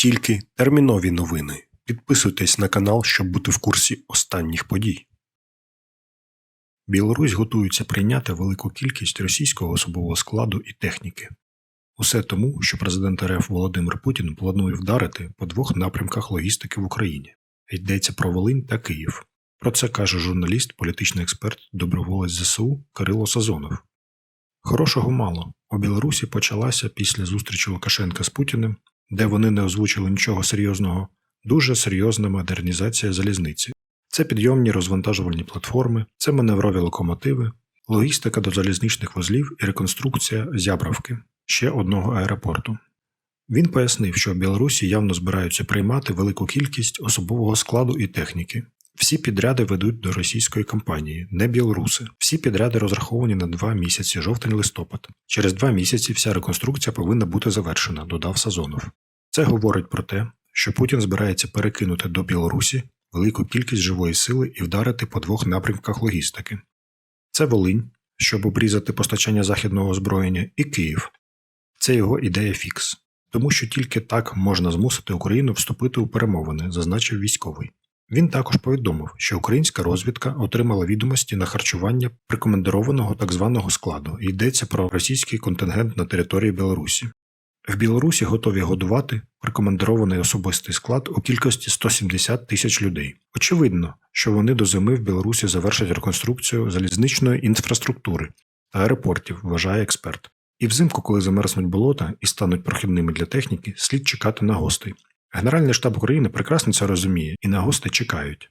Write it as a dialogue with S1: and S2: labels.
S1: Тільки термінові новини. Підписуйтесь на канал, щоб бути в курсі останніх подій. Білорусь готується прийняти велику кількість російського особового складу і техніки. Усе тому, що президент РФ Володимир Путін планує вдарити по двох напрямках логістики в Україні. Йдеться про Волинь та Київ. Про це каже журналіст, політичний експерт, доброволець ЗСУ Кирило Сазонов. Хорошого мало. У Білорусі почалася після зустрічі Лукашенка з Путіним, де вони не озвучили нічого серйозного, дуже серйозна модернізація залізниці. Це підйомні розвантажувальні платформи, це маневрові локомотиви, логістика до залізничних вузлів і реконструкція зябравки ще одного аеропорту. Він пояснив, що в Білорусі явно збираються приймати велику кількість особового складу і техніки. Всі підряди ведуть до російської компанії, не білоруси. Всі підряди розраховані на два місяці, жовтень-листопад. Через два місяці вся реконструкція повинна бути завершена, додав Сазонов. Це говорить про те, що Путін збирається перекинути до Білорусі велику кількість живої сили і вдарити по двох напрямках логістики. Це Волинь, щоб обрізати постачання західного озброєння, і Київ. Це його ідея фікс, тому що тільки так можна змусити Україну вступити у перемовини, зазначив військовий. Він також повідомив, що українська розвідка отримала відомості на харчування прикомендованого так званого складу і йдеться про російський контингент на території Білорусі. В Білорусі готові годувати прикомендований особистий склад у кількості 170 тисяч людей. Очевидно, що вони до зими в Білорусі завершать реконструкцію залізничної інфраструктури та аеропортів, вважає експерт. І взимку, коли замерзнуть болота і стануть прохідними для техніки, слід чекати на гостей. Генеральний штаб України прекрасно це розуміє і на гостей чекають.